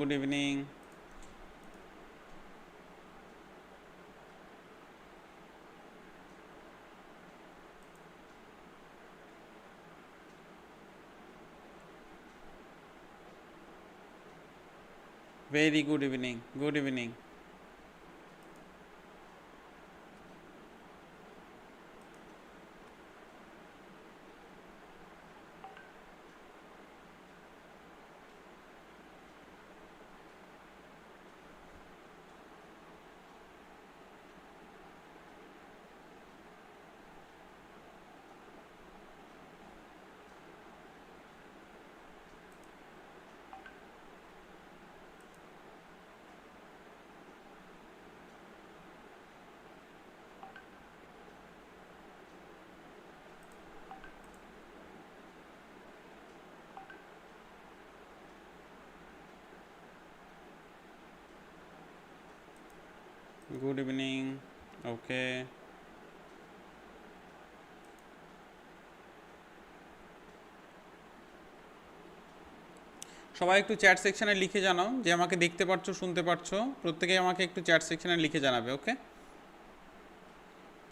Good evening. Very good evening. Good evening. Good evening. Okay. সবাই একটু chat সেকশনে লিখে জানাও যে আমাকে দেখতে পারছ, শুনতে পারছ। প্রত্যেকে আমাকে একটু চ্যাট সেকশনে লিখে জানাবে ওকে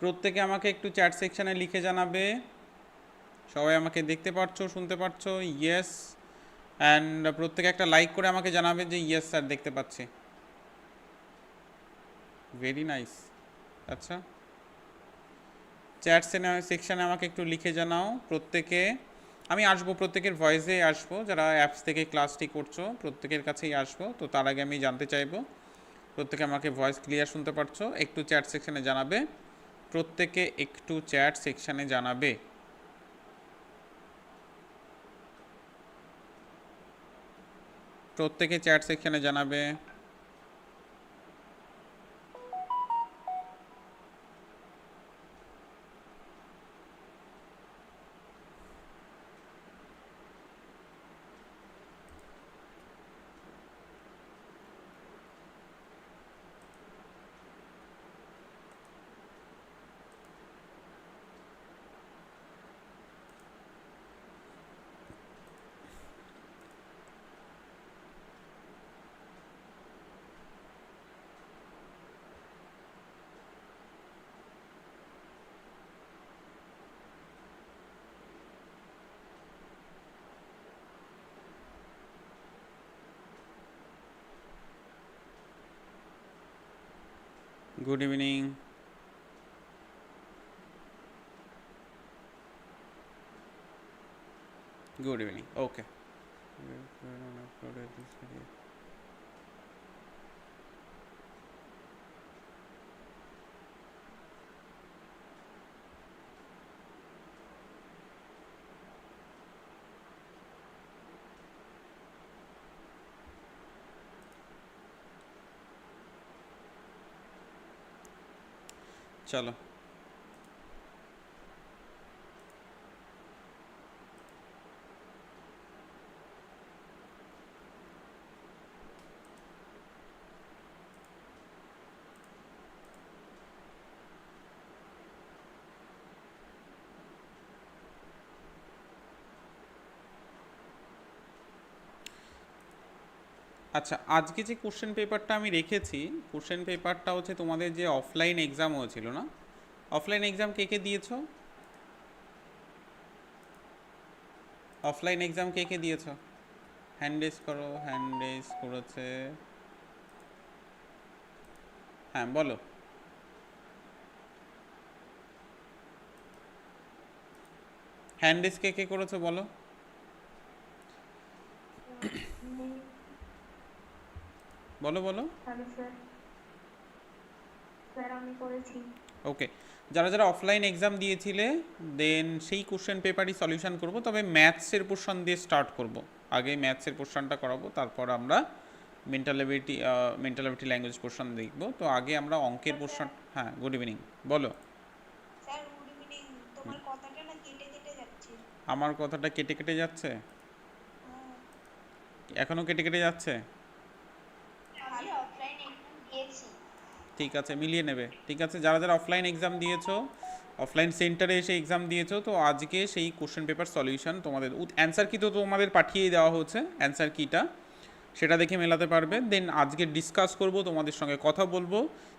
প্রত্যেকে আমাকে একটু চ্যাট সেকশনে লিখে জানাবে। সবাই আমাকে দেখতে পারছ, শুনতে পারছ? ইয়েস অ্যান্ড প্রত্যেকে একটা লাইক করে আমাকে জানাবে যে ইয়েস স্যার দেখতে পাচ্ছি। ভেরি নাইস আচ্ছা। চ্যাট সেকশানে আমাকে একটু লিখে জানাও প্রত্যেকে। আমি আসব প্রত্যেকের ভয়েসে আসব। যারা অ্যাপস থেকে ক্লাসটি করছ, প্রত্যেকের কাছেই আসব। তো তার আগে আমি জানতে চাইব, প্রত্যেকে আমাকে ভয়েস ক্লিয়ার শুনতে পারছ? একটু চ্যাট সেকশানে জানাবে। প্রত্যেকে একটু চ্যাট সেকশানে জানাবে। প্রত্যেকে চ্যাট সেকশানে জানাবে। Good evening good evening okay চলো আচ্ছা আজকে যে কোশ্চেন পেপারটা আমি রেখেছি কোশ্চেন পেপারটা হচ্ছে তোমাদের যে অফলাইন এক্সাম হয়েছিল না? অফলাইন এক্সাম কে কে দিয়েছ? অফলাইন এক্সাম কে কে দিয়েছ? হ্যান্ড রেজ করো হ্যান্ড রেজ করেছে। হ্যাঁ বলো। হ্যান্ড রেজ কে কে করেছ, বলো। বলো বলো। ওকে। যারা যারা অফলাইন এক্সাম দিয়েছিলে দেন সেই কোশ্চেন পেপারই সলিউশন করব। তবে ম্যাথসের পোর্শন দিয়ে স্টার্ট করব। আগে ম্যাথসের পোর্শনটা করাবো তারপর আমরা mental ability mental ability language portion দেখব। তো আগে আমরা অঙ্কের পোর্শন হ্যাঁ গুড ইভিনিং বলো। আমার কথাটা কেটে কেটে যাচ্ছে? এখনও কেটে কেটে যাচ্ছে আমি অফলাইন এক্সাম দিয়েছি ঠিক আছে মিলিয়ে নেবে। ঠিক আছে যারা যারা অফলাইন এক্সাম দিয়েছ অফলাইন সেন্টারে এসে এক্সাম দিয়েছ তো আজকে সেই কোশ্চেন পেপার সলিউশন তোমাদের অ্যান্সার কি তো তোমাদের পাঠিয়ে দেওয়া হচ্ছে অ্যান্সার কিটা সেটা দেখে মেলাতে পারবে। দেন আজকে ডিসকাস করব তোমাদের সঙ্গে কথা বলব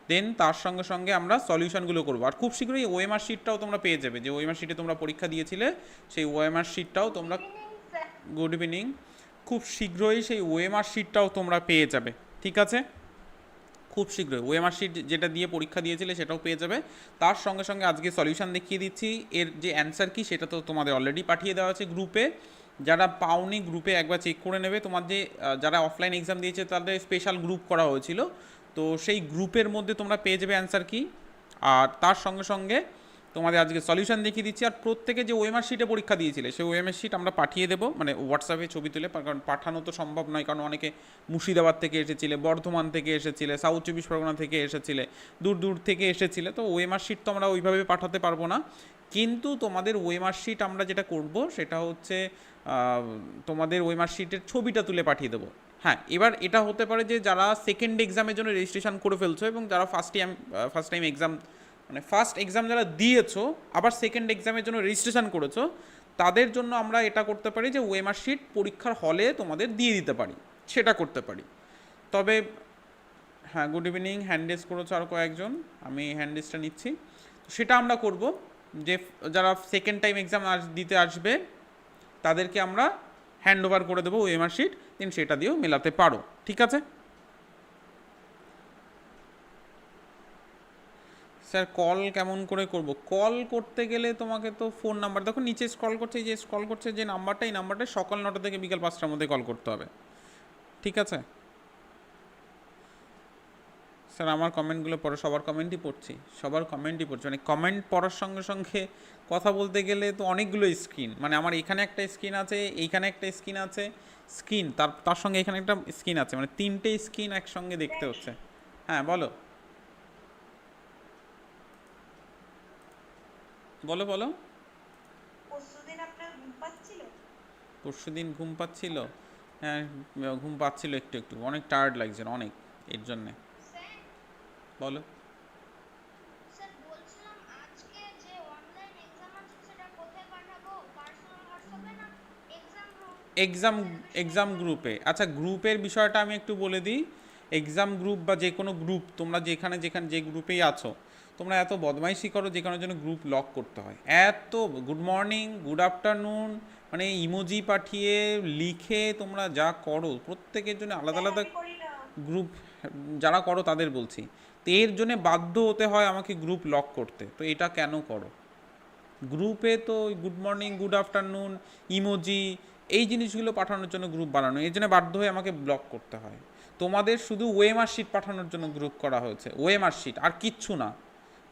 দেন তার সঙ্গে সঙ্গে আমরা সলিউশনগুলো করব। আর খুব শীঘ্রই ওএমআর শিটটাও তোমরা পেয়ে যাবে। যে ওএমআর শিটে তোমরা পরীক্ষা দিয়েছিলে সেই ওএমআর শিটটাও তোমরা গুড ইভিনিং খুব শীঘ্রই সেই ওএমআর শিটটাও তোমরা পেয়ে যাবে। ঠিক আছে? খুব শীঘ্রই। ওএমআর শিট যেটা দিয়ে পরীক্ষা দিয়েছিলে সেটাও পেয়ে যাবে। তার সঙ্গে সঙ্গে আজকে সলিউশন দেখিয়ে দিচ্ছি। এর যে অ্যান্সার কি সেটা তো তোমাদের অলরেডি পাঠিয়ে দেওয়া আছে গ্রুপে যারা পাওনি গ্রুপে একবার চেক করে নেবে। তোমার যে যারা অফলাইন এক্সাম দিয়েছে তাদের স্পেশাল গ্রুপ করা হয়েছিল। তো সেই গ্রুপের মধ্যে তোমরা পেয়ে যাবে অ্যান্সার কি। আর তার সঙ্গে সঙ্গে তোমাদের আজকে সলিউশন দেখিয়ে দিচ্ছি। আর প্রত্যেকে যে ওএমআর শিটে পরীক্ষা দিয়েছিলে, সেই ওএমআর শিট আমরা পাঠিয়ে দেবো। মানে হোয়াটসঅ্যাপে ছবি তুলে, কারণ পাঠানো তো সম্ভব নয়, কারণ অনেকে মুর্শিদাবাদ থেকে এসেছিলে, বর্ধমান থেকে এসেছিলে সাউথ চব্বিশ পরগনা থেকে এসেছিলে, দূর দূর থেকে এসেছিলে। তো ওএমআর শিট তো আমরা ওইভাবে পাঠাতে পারব না। কিন্তু তোমাদের ওএমআর শিট আমরা যেটা করব, সেটা হচ্ছে তোমাদের ওএমআর শিটের ছবিটা তুলে পাঠিয়ে দেবো। হ্যাঁ এবার এটা হতে পারে যে যারা সেকেন্ড এক্সামের জন্য রেজিস্ট্রেশন করে ফেলছো এবং যারা first time first time exam মানে ফার্স্ট এক্সাম যারা দিয়েছ, আবার সেকেন্ড এক্সামের জন্য রেজিস্ট্রেশন করেছ, তাদের জন্য আমরা এটা করতে পারি যে ওএমআর শিট পরীক্ষার হলে তোমাদের দিয়ে দিতে পারি, সেটা করতে পারি। তবে হ্যাঁ গুড ইভিনিং হ্যান্ডেস করেছ আর কয়েকজন, আমি হ্যান্ডেসটা নিচ্ছি। সেটা আমরা করব যে, যারা সেকেন্ড টাইম এক্সাম আস দিতে আসবে, তাদেরকে আমরা হ্যান্ড ওভার করে দেবো ওএমআর শিট দেন সেটা দিয়েও মেলাতে পারো, ঠিক আছে? স্যার কল কেমন করে করব? কল করতে গেলে তোমাকে তো ফোন নাম্বার, দেখো নিচে স্ক্রল করছে যে স্ক্রল করছে, যে নাম্বারটা, এই নাম্বারটা সকাল নটা থেকে বিকাল পাঁচটার মধ্যে কল করতে হবে। ঠিক আছে? স্যার, আমার কমেন্টগুলো পড়ে, সবার কমেন্টই পড়ছি, সবার কমেন্টই পড়ছি। মানে কমেন্ট পড়ার সঙ্গে সঙ্গে কথা বলতে গেলে তো অনেকগুলো স্ক্রিন মানে আমার এখানে একটা স্ক্রিন আছে, এইখানে একটা স্ক্রিন আছে, স্ক্রিন, তার তার সঙ্গে এখানে একটা স্ক্রিন আছে মানে তিনটে স্ক্রিন একসঙ্গে দেখতে হচ্ছে। হ্যাঁ বলো। বলো বলো। পরশুদিন ঘুম পাচ্ছিল? পরশু দিন ঘুম পাচ্ছিল। হ্যাঁ ঘুম পাচ্ছিল একটু একটু। অনেক টায়ার্ড লাগছিল অনেক এর জন্যে। বলো। এক্সাম এক্সাম গ্রুপে আচ্ছা গ্রুপের বিষয়টা আমি একটু বলে দিই। এক্সাম গ্রুপ বা যে কোনো গ্রুপ তোমরা যেখানে যেখানে যে গ্রুপেই আছো তোমরা এত বদমাইশি করো যে কারণের জন্য গ্রুপ লক করতে হয়। এত গুড মর্নিং গুড আফটারনুন মানে ইমোজি পাঠিয়ে লিখে তোমরা যা করো প্রত্যেকের জন্য আলাদা আলাদা গ্রুপ যারা করো তাদের বলছি। তো এর জন্য বাধ্য হতে হয় আমাকে গ্রুপ লক করতে। তো এটা কেন করো? গ্রুপে তো good morning good afternoon emoji এই জিনিসগুলো পাঠানোর জন্য গ্রুপ বানানো। এই জন্য বাধ্য হয়ে আমাকে ব্লক করতে হয়। তোমাদের শুধু ওয়েমার শিট পাঠানোর জন্য গ্রুপ করা হয়েছে। ওয়েমার শিট আর কিচ্ছু না।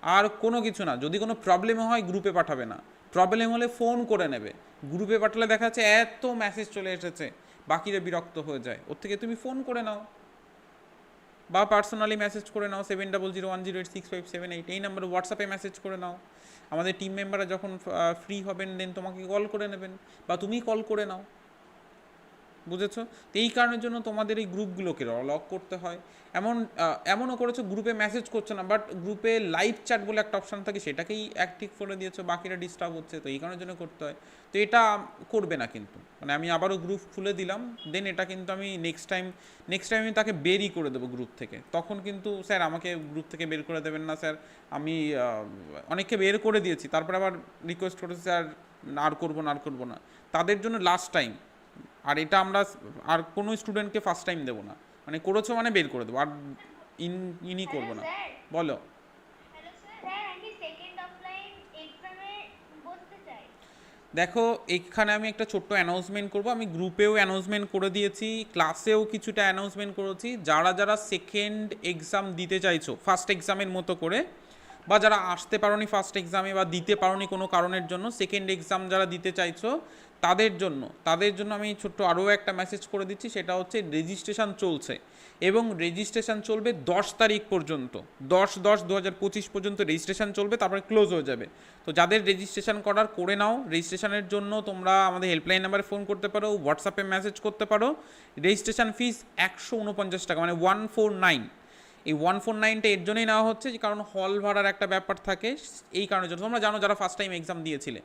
আর কোনো কিছু না। যদি কোনো প্রবলেম হয় গ্রুপে পাঠাবে না। প্রবলেম হলে ফোন করে নেবে। গ্রুপে পাঠালে দেখা যাচ্ছে এত মেসেজ চলে এসেছে, বাকিরা বিরক্ত হয়ে যায়। ওর থেকে তুমি ফোন করে নাও। বা পার্সোনালি মেসেজ করে নাও seven double zero one zero eight six five seven eight এই নাম্বারে হোয়াটসঅ্যাপে মেসেজ করে নাও। আমাদের টিম মেম্বাররা যখন ফ্রি হবেন দেন তোমাকে কল করে নেবেন। বা তুমি কল করে নাও। বুঝেছ? তো এই কারণের জন্য তোমাদের এই গ্রুপগুলোকে লক করতে হয়। এমন এমনও করেছ, গ্রুপে মেসেজ করছ না বাট গ্রুপে লাইভ চ্যাট বলে একটা অপশান থাকে, সেটাকেই অ্যাক্টিভ করে দিয়েছ, বাকিরা ডিস্টার্ব হচ্ছে, তো এই কারণের জন্য করতে হয়। তো এটা করবে না কিন্তু। মানে আমি আবারও গ্রুপ খুলে দিলাম দেন এটা কিন্তু আমি নেক্সট টাইম নেক্সট টাইম আমি তাকে বেরই করে দেবো গ্রুপ থেকে। তখন কিন্তু, স্যার, আমাকে গ্রুপ থেকে বের করে দেবেন না, স্যার। আমি অনেককে বের করে দিয়েছি, তারপরে আবার রিকোয়েস্ট করেছি, স্যার, আর করব না, আর করব না। তাদের জন্য লাস্ট টাইম আর এটা আমরা আর কোনো স্টুডেন্টকে ফার্স্ট টাইম দেবো না। মানে করেছ মানে বের করে দেবো আর ইন ইনই করব না। বলো। দেখো এখানে আমি একটা ছোট্ট অ্যানাউন্সমেন্ট করব। আমি গ্রুপেও অ্যানাউন্সমেন্ট করে দিয়েছি ক্লাসেও কিছুটা অ্যানাউন্সমেন্ট করেছি। যারা যারা সেকেন্ড এক্সাম দিতে চাইছো ফার্স্ট এক্সামের মতো করে বা যারা আসতে পারোনি ফার্স্ট এক্সামে বা দিতে পারোনি কোনো কারণের জন্য সেকেন্ড এক্সাম যারা দিতে চাইছো তাদের জন্য তাদের জন্য আমি ছোট্ট আরও একটা মেসেজ করে দিচ্ছি, সেটা হচ্ছে রেজিস্ট্রেশন চলছে এবং রেজিস্ট্রেশন চলবে দশ তারিখ পর্যন্ত। দশ দশ দু হাজার পঁচিশ পর্যন্ত রেজিস্ট্রেশন চলবে, তারপরে ক্লোজ হয়ে যাবে। তো যাদের রেজিস্ট্রেশন করার, করে নাও। রেজিস্ট্রেশনের জন্য তোমরা আমাদের হেল্পলাইন নাম্বারে ফোন করতে পারো হোয়াটসঅ্যাপে মেসেজ করতে পারো। রেজিস্ট্রেশন ফিস একশো উনপঞ্চাশ টাকা মানে ওয়ান ফোর নাইন এই ওয়ান ফোর নাইনটা এর জন্যই নেওয়া হচ্ছে, যে কারণ হল ভাড়ার একটা ব্যাপার থাকে, এই কারণের জন্য। তোমরা জানো যারা ফার্স্ট টাইম এক্সাম দিয়েছিলে।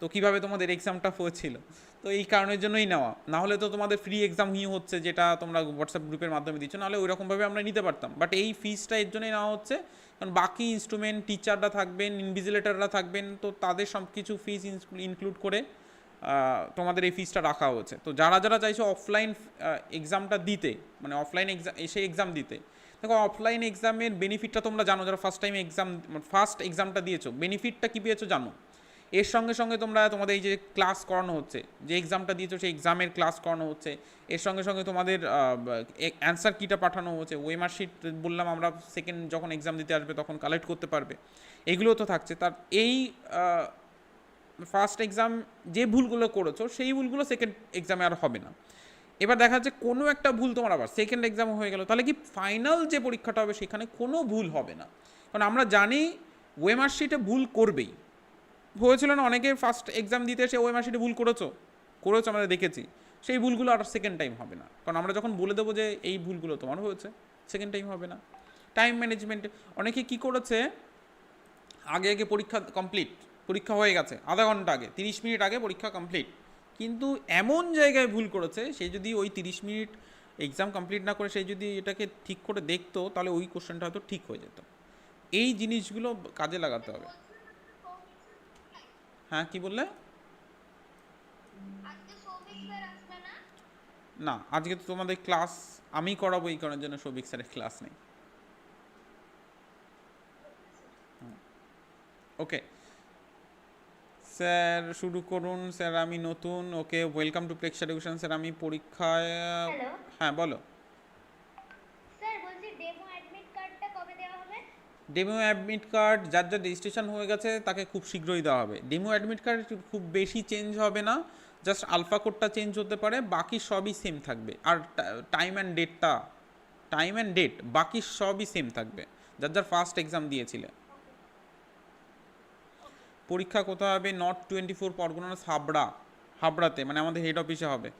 তো কীভাবে তোমাদের এক্সামটা হয়েছিল তো এই কারণের জন্যই নেওয়া। না হলে তো তোমাদের ফ্রি এক্সাম হি হচ্ছে যেটা তোমরা হোয়াটসঅ্যাপ গ্রুপের মাধ্যমে দিচ্ছ, নাহলে ওই রকমভাবে আমরা নিতে পারতাম। বাট এই ফিজটা এর জন্যই নেওয়া হচ্ছে, কারণ বাকি ইনস্ট্রুমেন্ট টিচাররা থাকবেন ইনভিজিলেটাররা থাকবেন, তো তাদের সব কিছু ফিস ইনক্লুড করে তোমাদের এই ফিজটা রাখা হয়েছে তো যারা যারা চাইছো অফলাইন এক্সামটা দিতে মানে অফলাইন এক্সাম এসে এক্সাম দিতে, দেখো অফলাইন এক্সামের বেনিফিটটা তোমরা জানো, যারা ফার্স্ট টাইম এক্সাম ফার্স্ট এক্সামটা দিয়েছ বেনিফিটটা কী পেয়েছ জানো? এর সঙ্গে সঙ্গে তোমরা তোমাদের এই যে ক্লাস করানো হচ্ছে, যে এক্সামটা দিয়েছ সেই এক্সামের ক্লাস করানো হচ্ছে, এর সঙ্গে সঙ্গে তোমাদের অ্যান্সার কিটা পাঠানো হচ্ছে ওয়েমার শিট বললাম আমরা সেকেন্ড যখন এক্সাম দিতে আসবে তখন কালেক্ট করতে পারবে এগুলো তো থাকছে। তার এই ফার্স্ট এক্সাম যে ভুলগুলো করেছ সেই ভুলগুলো সেকেন্ড এক্সামে আর হবে না। এবার দেখা যাচ্ছে কোনো একটা ভুল তোমার আবার সেকেন্ড এক্সাম হয়ে গেল, তাহলে কি ফাইনাল যে পরীক্ষাটা হবে সেখানে কোনো ভুল হবে না। কারণ আমরা জানি ওয়েমার শিটে ভুল করবেই। হয়েছিল না, অনেকে ফার্স্ট এক্সাম দিতে এসে ওই শিটে ভুল করেছ করেছ, আমরা দেখেছি। সেই ভুলগুলো আর সেকেন্ড টাইম হবে না। কারণ আমরা যখন বলে দেবো যে এই ভুলগুলো তোমার হয়েছে সেকেন্ড টাইম হবে না। টাইম ম্যানেজমেন্ট অনেকে কি করেছে, আগে আগে পরীক্ষা কমপ্লিট পরীক্ষা হয়ে গেছে, আধা ঘণ্টা আগে, তিরিশ মিনিট আগে পরীক্ষা কমপ্লিট কিন্তু এমন জায়গায় ভুল করেছে, সে যদি ওই তিরিশ মিনিট এক্সাম কমপ্লিট না করে, সে যদি এটাকে ঠিক করে দেখতো, তাহলে ওই কোশ্চেনটা হয়তো ঠিক হয়ে যেত। এই জিনিসগুলো কাজে লাগাতে হবে। হ্যাঁ কি বললে? না? না আজকে তো তোমাদের ক্লাস আমি করাবো এই কারণের জন্য সৌভিক স্যারের ক্লাস নেই। ওকে স্যার শুরু করুন। স্যার আমি নতুন। Okay welcome to Plex education sir আমি পরীক্ষায় হ্যাঁ বলো স্যার বলছি ডেমো অ্যাডমিট কার্ডটা কবে দেওয়া হবে ডেমো অ্যাডমিট কার্ড যার যার রেজিস্ট্রেশন হয়ে গেছে, তাকে খুব শীঘ্রই দেওয়া হবে। ডেমো অ্যাডমিট কার্ড খুব বেশি চেঞ্জ হবে না জাস্ট আলফা কোডটা চেঞ্জ হতে পারে, বাকি সবই সেম থাকবে। আর টাইম অ্যান্ড ডেটটা টাইম অ্যান্ড ডেট বাকি সবই সেম থাকবে। যার যার ফার্স্ট এক্সাম দিয়েছিলে। পরীক্ষা কোথায় হবে? নর্থ টোয়েন্টি ফোর পরগনার হাবড়া। হাবড়াতে মানে আমাদের হেড অফিসে হবে।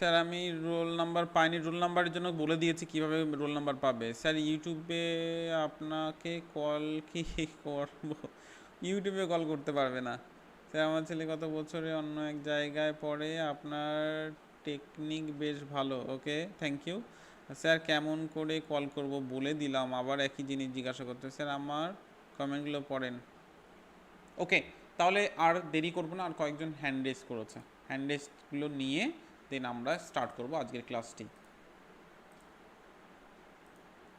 স্যার, আমি রোল নাম্বার পাইনি। রোল নাম্বারের জন্য বলে দিয়েছি কীভাবে রোল নাম্বার পাবে। স্যার, ইউটিউবে আপনাকে কল কি করব? ইউটিউবে কল করতে পারবে না। স্যার, আমার ছেলে গত বছরে অন্য এক জায়গায় পড়ে। আপনার টেকনিক বেশ ভালো, ওকে? থ্যাংক ইউ স্যার, কেমন করে কল করব বলে দিলাম। আবার একই জিনিস জিজ্ঞাসা করতে। স্যার, আমার কমেন্টগুলো পড়েন। ওকে, তাহলে আর দেরি করব না। আর কয়েকজন হ্যান্ড রেস করেছে। হ্যান্ড রেসগুলো নিয়ে দেন আমরা স্টার্ট করব আজকের ক্লাসটি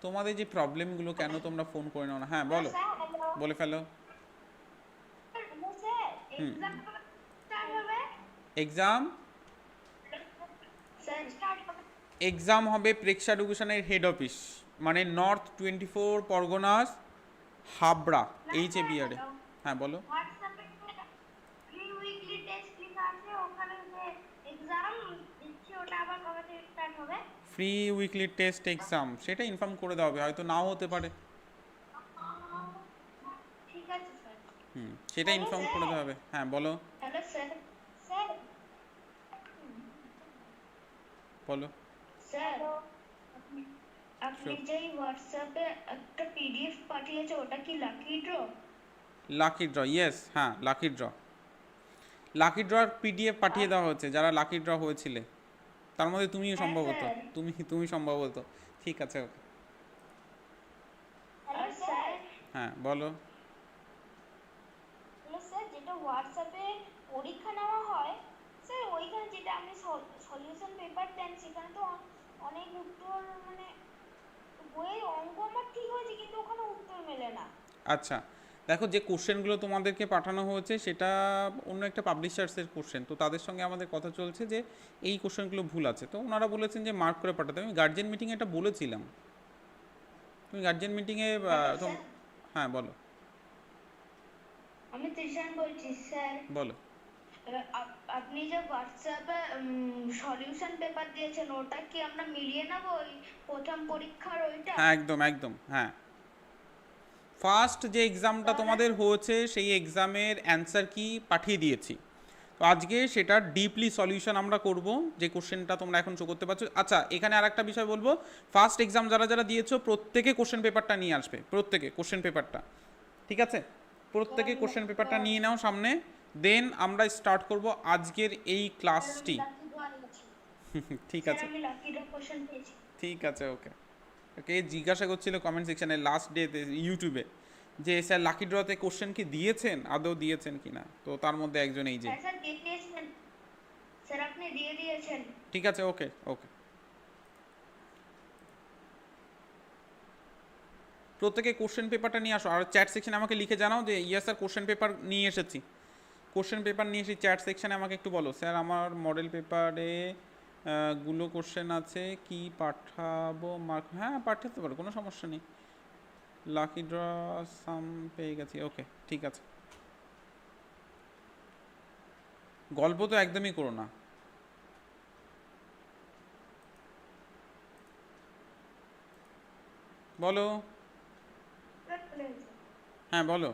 তোমাদের যে প্রবলেমগুলো কেন তোমরা ফোন করে নাও না? হ্যাঁ বলো। বলে ফেলো। হুম। এক্সাম এক্সাম হবে প্রেক্ষা এডুকেশনের হেড অফিস মানে North twenty four Parganas Habra H A বিআরে হ্যাঁ বলো হোয়াটসঅ্যাপে ফ্রি উইকলি টেস্ট লেখা আছে ওখানে যে এক্সাম দিচ্ছি ওটা আবার কবে থেকে স্টার্ট হবে ফ্রি উইকলি টেস্ট এক্সাম সেটা ইনফর্ম করে দেওয়া হবে হয়তো নাও হতে পারে। হুম সেটা ইনফর্ম করে দেওয়া হবে। হ্যাঁ বলো। বলো। স্যার আপনি যে হোয়াটসঅ্যাপে একটা পিডিএফ পাঠিয়েছে ওটা কি lucky draw lucky draw yes হ্যাঁ লাকি ড্র লাকি ড্রর পিডিএফ পাঠিয়ে দেওয়া হচ্ছে যারা লাকি ড্র হয়েছিলে। তার মধ্যে তুমিও হ্যাঁ, সম্ভবত তুমি তুমি সম্ভবত। ঠিক আছে ওকে। হ্যাঁ বলো। স্যার যেটা হোয়াটসঅ্যাপে পরীক্ষা নেওয়া হয় স্যার ওইখানে যেটা আপনি সলিউশন পেপার দেন সেখানে তো অনেক উত্তর মানে বইয়ের অঙ্ক আমার ঠিক হয়েছে কিন্তু ওখানে উত্তর মেলে না। আচ্ছা দেখো যে কোশ্চেনগুলো তোমাদেরকে পাঠানো হয়েছে সেটা অন্য একটা পাবলিশার্সের কোশ্চেন। তো তাদের সঙ্গে আমাদের কথা চলছে যে এই কোশ্চেনগুলো ভুল আছে। তো ওনারা বলেছেন যে মার্ক করে পাঠাতে। আমি গার্জেন মিটিংয়ে এটা বলেছিলাম। তুমি গার্জেন মিটিংয়ে স্যার। হ্যাঁ বলো। আমি তৃষান বলছি স্যার। বলো। আপনি যে হোয়াটসঅ্যাপে সলিউশন পেপার দিয়েছেন ওটা কি আমরা মিলিয়ে নেব ওই প্রথম পরীক্ষার ওইটা? হ্যাঁ একদম একদম হ্যাঁ। ফার্স্ট যে এক্সামটা তোমাদের হয়েছে সেই এক্সামের অ্যান্সার কি পাঠিয়ে দিয়েছি। তো আজকে সেটা ডিপলি সলিউশন আমরা করব যে কোশ্চেনটা তোমরা এখন শো করতে পারছ। আচ্ছা এখানে আর একটা বিষয় বলব। ফার্স্ট এক্সাম যারা যারা দিয়েছ প্রত্যেকে কোশ্চেন পেপারটা নিয়ে আসবে। প্রত্যেকে কোশ্চেন পেপারটা ঠিক আছে? প্রত্যেকে কোশ্চেন পেপারটা নিয়ে নাও সামনে। দেন আমরা স্টার্ট করব আজকের এই ক্লাসটি ঠিক আছে। ঠিক আছে ওকে ওকে জিজ্ঞাসা করছিল কমেন্ট সেকশনে লাস্ট ডেতে ইউটিউবে যে স্যার লাকি ড্রতে কোশ্চেন কি দিয়েছেন? আদৌ দিয়েছেন কি না? তো তার মধ্যে একজন এই যে স্যার আপনি দিয়ে দিয়েছেন। ঠিক আছে ওকে ওকে প্রত্যেকে কোশ্চেন পেপারটা নিয়ে আসো। আর চ্যাট সেকশনে আমাকে লিখে জানাও যে ইয়েস স্যার কোশ্চেন পেপার নিয়ে এসেছি। কোশ্চেন পেপার নিয়ে এসেছি চ্যাট সেকশনে আমাকে একটু বলো। স্যার আমার মডেল পেপারে গুলো কোশ্চেন আছে কি পাঠাবো? মার্ক হ্যাঁ পাঠাতে পারো কোনো সমস্যা নেই। লাকি ড্র সাম পেয়ে গেছি ওকে ঠিক আছে। গল্প তো একদমই করো না। বলো। হ্যাঁ বলো।